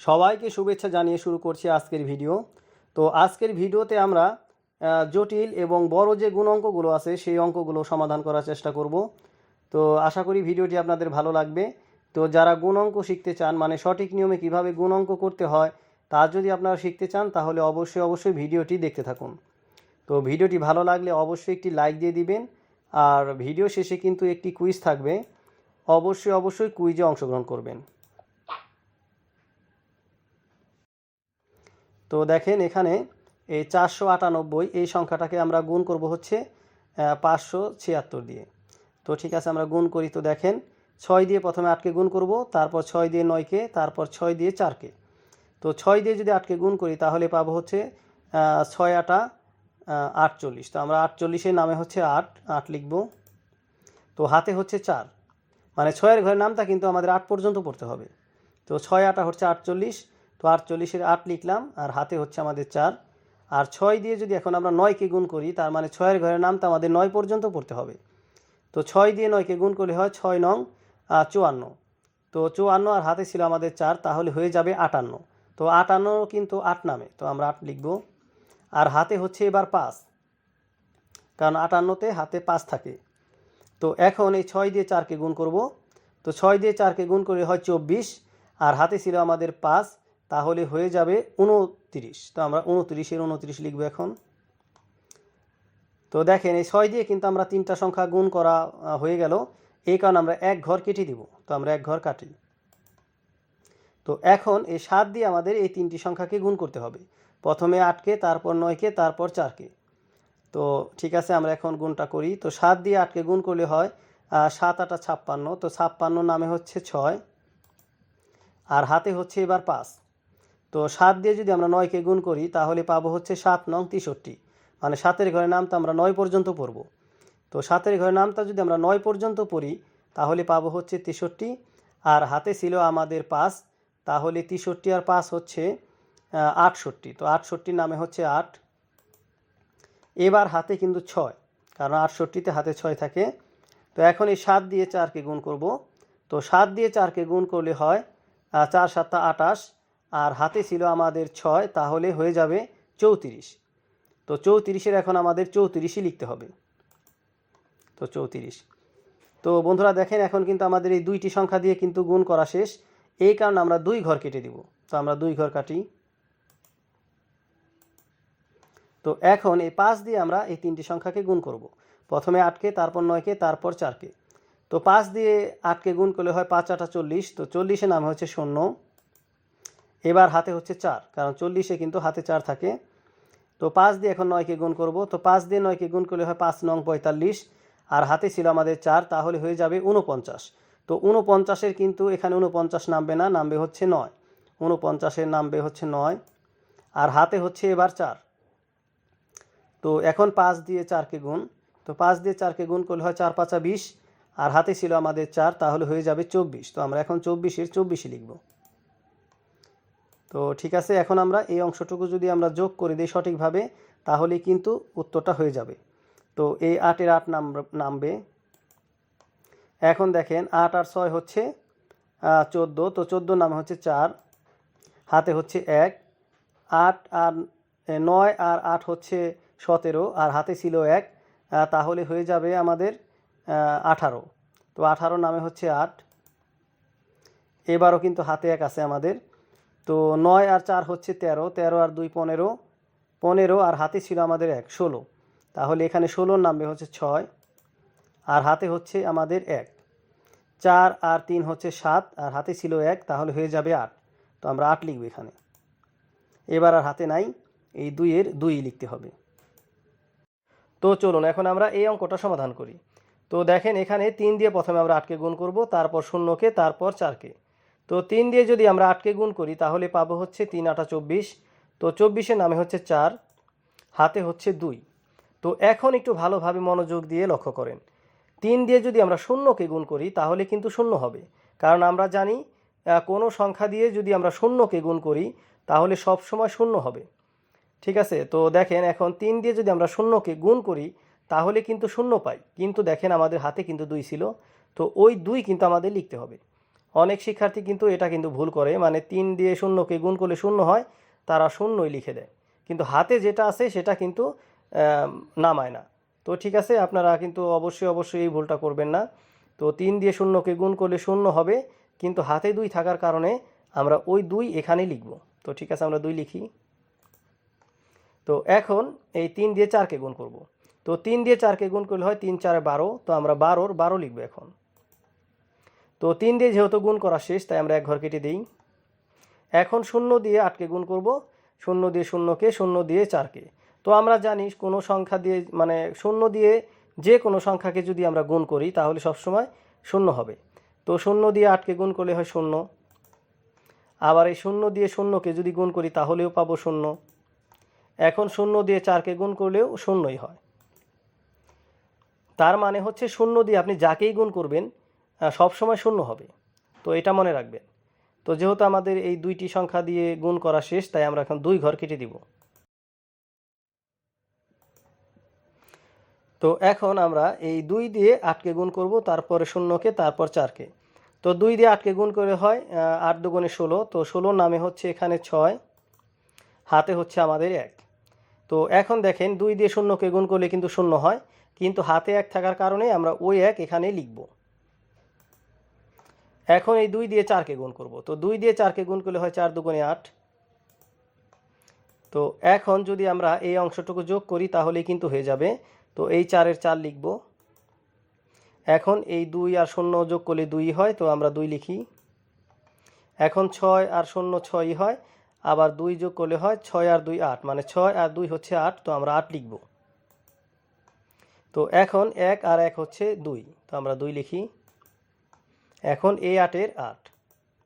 সবাইকে শুভেচ্ছা জানিয়ে শুরু করছি আজকের ভিডিও। তো আজকের ভিডিওতে আমরা জটিল এবং বড় যে গুণ অঙ্কগুলো আছে, সেই অঙ্কগুলো সমাধান করার চেষ্টা করব। তো আশা করি ভিডিওটি আপনাদের ভালো লাগবে। তো যারা গুণ অঙ্ক শিখতে চান মানে সঠিক নিয়মে কীভাবে গুণ অঙ্ক করতে হয়, তা যদি আপনারা শিখতে চান, তাহলে অবশ্যই অবশ্যই ভিডিওটি দেখতে থাকুন। তো ভিডিওটি ভালো লাগলে অবশ্যই একটি লাইক দিয়ে দিবেন। আর ভিডিও শেষে কিন্তু একটি কুইজ থাকবে। অবশ্যই অবশ্যই কুইজে অংশগ্রহণ করবেন। তো দেখেন এখানে এই চারশো আটানব্বই, এই সংখ্যাটাকে আমরা গুণ করব হচ্ছে পাঁচশো ছিয়াত্তর দিয়ে। তো ঠিক আছে, আমরা গুণ করি তো দেখেন, ছয় দিয়ে প্রথমে আটকে গুণ করব, তারপর ছয় দিয়ে নয়কে, তারপর ছয় দিয়ে চারকে। তো ছয় দিয়ে যদি আটকে গুণ করি, তাহলে পাবো হচ্ছে ছয় আটা আটচল্লিশ। তো আমরা আটচল্লিশের নামে হচ্ছে আট আট লিখব। তো হাতে হচ্ছে চার। মানে ছয়ের ঘরের নামটা কিন্তু আমাদের আট পর্যন্ত পড়তে হবে। তো ছয় আটা হচ্ছে আটচল্লিশ তো আটচল্লিশের আট লিখলাম, আর হাতে হচ্ছে আমাদের চার। আর ছয় দিয়ে যদি এখন আমরা নয়কে গুণ করি, তার মানে ছয়ের ঘরের নামটা আমাদের নয় পর্যন্ত পড়তে হবে। তো ছয় দিয়ে নয়কে গুণ করলে হয় ছয় নং চুয়ান্ন। তো চুয়ান্ন আর হাতে ছিল আমাদের চার, তাহলে হয়ে যাবে আটান্ন। তো আটান্ন কিন্তু আট নামে, তো আমরা আট লিখব। আর হাতে হচ্ছে এবার পাঁচ, কারণ আটান্নতে হাতে পাঁচ থাকে। তো এখন এই ছয় দিয়ে চারকে গুণ করব। তো ছয় দিয়ে চারকে গুণ করে হয় চব্বিশ, আর হাতে ছিল আমাদের পাঁচ তাহলে হয়ে যাবে উনত্রিশ তো আমরা উনতিরিশের উনত্রিশ লিখব এখন। তো দেখেন, এই ছয় দিয়ে কিন্তু আমরা তিনটা সংখ্যা গুণ করা হয়ে গেল। এই কারণে আমরা এক ঘর কেটে দিব। তো আমরা এক ঘর কাটি। তো এখন এই সাত দিয়ে আমাদের এই তিনটি সংখ্যাকে গুণ করতে হবে। প্রথমে আটকে, তারপর নয়কে, তারপর চারকে। তো ঠিক আছে, আমরা এখন গুণটা করি। তো সাত দিয়ে আটকে গুণ করলে হয় সাত আটা ছাপ্পান্ন। তো ছাপ্পান্ন নামে হচ্ছে ছয়। আর হাতে হচ্ছে এবার পাঁচ। তো সাত দিয়ে যদি আমরা নয়কে গুণ করি, তাহলে পাবো হচ্ছে সাত নং তেষট্টি। মানে সাতের ঘরের নামটা আমরা নয় পর্যন্ত পড়ব। তো সাতের ঘরের নামটা যদি আমরা নয় পর্যন্ত পড়ি, তাহলে পাবো হচ্ছে তেষট্টি। আর হাতে ছিল আমাদের পাঁচ, তাহলে তেষট্টি আর পাঁচ হচ্ছে আটষট্টি। তো আটষট্টির নামে হচ্ছে আট। এবার হাতে কিন্তু ছয়, কারণ আটষট্টিতে হাতে ছয় থাকে। তো এখন এই সাত দিয়ে চারকে গুণ করব। তো সাত দিয়ে চারকে গুণ করলে হয় চার সাতটা আটাশ। আর হাতে ছিল আমাদের ছয়, তাহলে হয়ে যাবে চৌত্রিশ। তো চৌত্রিশের এখন আমাদের চৌত্রিশই লিখতে হবে। তো চৌত্রিশ। তো বন্ধুরা দেখেন, এখন কিন্তু আমাদের এই দুইটি সংখ্যা দিয়ে কিন্তু গুণ করা শেষ। এই কারণে আমরা দুই ঘর কেটে দিব। তো আমরা দুই ঘর কাটি। তো এখন এই পাঁচ দিয়ে আমরা এই তিনটি সংখ্যাকে গুণ করব। প্রথমে আটকে, তারপর নয়কে, তারপর চারকে। তো পাঁচ দিয়ে আটকে গুণ করলে হয় পাঁচ আটা চল্লিশ তো চল্লিশের নাম হচ্ছে শূন্য। এবার হাতে হচ্ছে চার, কারণ চল্লিশে কিন্তু হাতে চার থাকে। তো পাঁচ দিয়ে এখন নয়কে গুণ করব। তো পাঁচ দিয়ে নয়কে গুণ করলে হয় পাঁচ নং পঁয়তাল্লিশ। আর হাতে ছিল আমাদের চার, তাহলে হয়ে যাবে উনপঞ্চাশ তো উনপঞ্চাশের কিন্তু এখানে উনপঞ্চাশ নামবে না, নামবে হচ্ছে নয়। উনপঞ্চাশের নামবে হচ্ছে নয়। আর হাতে হচ্ছে এবার চার। তো এখন পাঁচ দিয়ে চারকে গুণ। তো পাঁচ দিয়ে চারকে গুণ করলে হয় চার পাঁচা বিশ। আর হাতে ছিল আমাদের চার, তাহলে হয়ে যাবে চব্বিশ। তো আমরা এখন চব্বিশের চব্বিশে লিখব। তো ঠিক আছে, এখন আমরা এই অংশটুকু যদি আমরা যোগ করে দিই সঠিকভাবে তাহলে কিন্তু উত্তরটা হয়ে যাবে। তো এই আটের আট নাম, নামবে। এখন দেখেন, আট আর ছয় হচ্ছে চোদ্দ। তো চোদ্দ নাম হচ্ছে চার, হাতে হচ্ছে এক। আট আর নয় আর আট হচ্ছে সতেরো, আর হাতে ছিল এক। তাহলে হয়ে যাবে আমাদের আঠারো। তো আঠারো নামে হচ্ছে আট। এবারও কিন্তু হাতে এক আছে আমাদের। তো নয় আর চার হচ্ছে তেরো তেরো আর দুই পনেরো পনেরো আর হাতে ছিল আমাদের এক, ষোলো। তাহলে এখানে ষোলোর নামবে হচ্ছে ছয় আর হাতে হচ্ছে আমাদের এক। চার আর তিন হচ্ছে সাত আর হাতে ছিল এক, তাহলে হয়ে যাবে আট। তো আমরা আট লিখব এখানে। এবার আর হাতে নাই, এই দুইয়ের দুই লিখতে হবে। তো চলুন, এখন আমরা এই অঙ্কটা সমাধান করি। তো দেখেন এখানে তিন দিয়ে প্রথমে আমরা আটকে গুণ করব, তারপর শূন্যকে, তারপর চারকে। তো তিন দিয়ে যদি আমরা আটকে গুণ করি, তাহলে পাবো হচ্ছে তিন, আটা চব্বিশ। তো চব্বিশের নামে হচ্ছে চার, হাতে হচ্ছে দুই। তো এখন একটু ভালোভাবে মনোযোগ দিয়ে লক্ষ্য করেন। তিন দিয়ে যদি আমরা শূন্যকে গুণ করি, তাহলে কিন্তু শূন্য হবে। কারণ আমরা জানি কোনো সংখ্যা দিয়ে যদি আমরা শূন্যকে গুণ করি, তাহলে সব সময় শূন্য হবে। ঠিক আছে? তো দেখেন, এখন তিন দিয়ে যদি আমরা শূন্যকে গুণ করি, তাহলে কিন্তু শূন্য পাই। কিন্তু দেখেন, আমাদের হাতে কিন্তু দুই ছিল। তো ওই দুই কিন্তু আমাদের লিখতে হবে। অনেক শিক্ষার্থী কিন্তু এটা কিন্তু ভুল করে মানে তিন দিয়ে শূন্যকে গুণ করলে শূন্য হয়, তারা শূন্যই লিখে দেয়। কিন্তু হাতে যেটা আছে সেটা কিন্তু নামায় না। তো ঠিক আছে, আপনারা কিন্তু অবশ্যই অবশ্যই এই ভুলটা করবেন না। তো তিন দিয়ে শূন্যকে গুণ করলে শূন্য হবে, কিন্তু হাতে দুই থাকার কারণে আমরা ওই দুই এখানে লিখব। তো ঠিক আছে, আমরা দুই লিখি। তো এখন এই তিন দিয়ে চারকে গুণ করব। তো তিন দিয়ে চারকে গুণ করলে হয় তিন চারে বারো, তো আমরা বারোর বারো লিখব এখন। তো তিন দিয়ে যেহেতু গুণ করা শেষ, তাই আমরা এক ঘর কেটে দিই। এখন শূন্য দিয়ে আটকে গুণ করব। শূন্য দিয়ে শূন্যকে, শূন্য দিয়ে চারকে। তো আমরা জানি কোনো সংখ্যা দিয়ে মানে শূন্য দিয়ে যে কোনো সংখ্যাকে যদি আমরা গুণ করি, তাহলে সবসময় শূন্য হবে। তো শূন্য দিয়ে আটকে গুণ করলে হয় শূন্য। আবার এই শূন্য দিয়ে শূন্যকে যদি গুণ করি, তাহলেও পাবো শূন্য। এখন শূন্য দিয়ে চারকে গুণ করলেও শূন্যই হয়। তার মানে হচ্ছে শূন্য দিয়ে আপনি যাকেই গুণ করবেন আহ, সবসময় শূন্য হবে। তো এটা মনে রাখবেন। তো যেহেতু আমাদের এই দুইটি সংখ্যা দিয়ে গুণ করা শেষ তাই আমরা এখন দুই ঘর কেটে দিব। তো এখন আমরা এই দুই দিয়ে আটকে গুণ করব তারপরে শূন্যকে তারপর চারকে। তো দুই দিয়ে আটকে গুণ করে হয় আট দুগুণে ষোলো। তো ষোলোর নামে হচ্ছে এখানে ছয় হাতে হচ্ছে আমাদের এক। তো এখন দেখেন দুই দিয়ে শূন্যকে গুণ করলে কিন্তু শূন্য হয় কিন্তু হাতে এক থাকার কারণে আমরা ওই এক এখানে লিখব। এখন এই দুই দিয়ে চারকে গুণ করব। তো দুই দিয়ে চারকে গুণ করলে হয় চার দুগুণে আট। তো এখন যদি আমরা এই অংশটুকু যোগ করি, তাহলেই কিন্তু হয়ে যাবে। তো এই চারের চার লিখব। এখন এই দুই আর শূন্য যোগ করলে দুই হয়, তো আমরা দুই লিখি। এখন ছয় আর শূন্য ছয়ই হয়, আবার দুই যোগ করলে হয় ছয় আর দুই আট। মানে ছয় আর দুই হচ্ছে আট, তো আমরা আট লিখব। তো এখন এক আর এক হচ্ছে দুই, তো আমরা দুই লিখি। এখন এই আটের আট।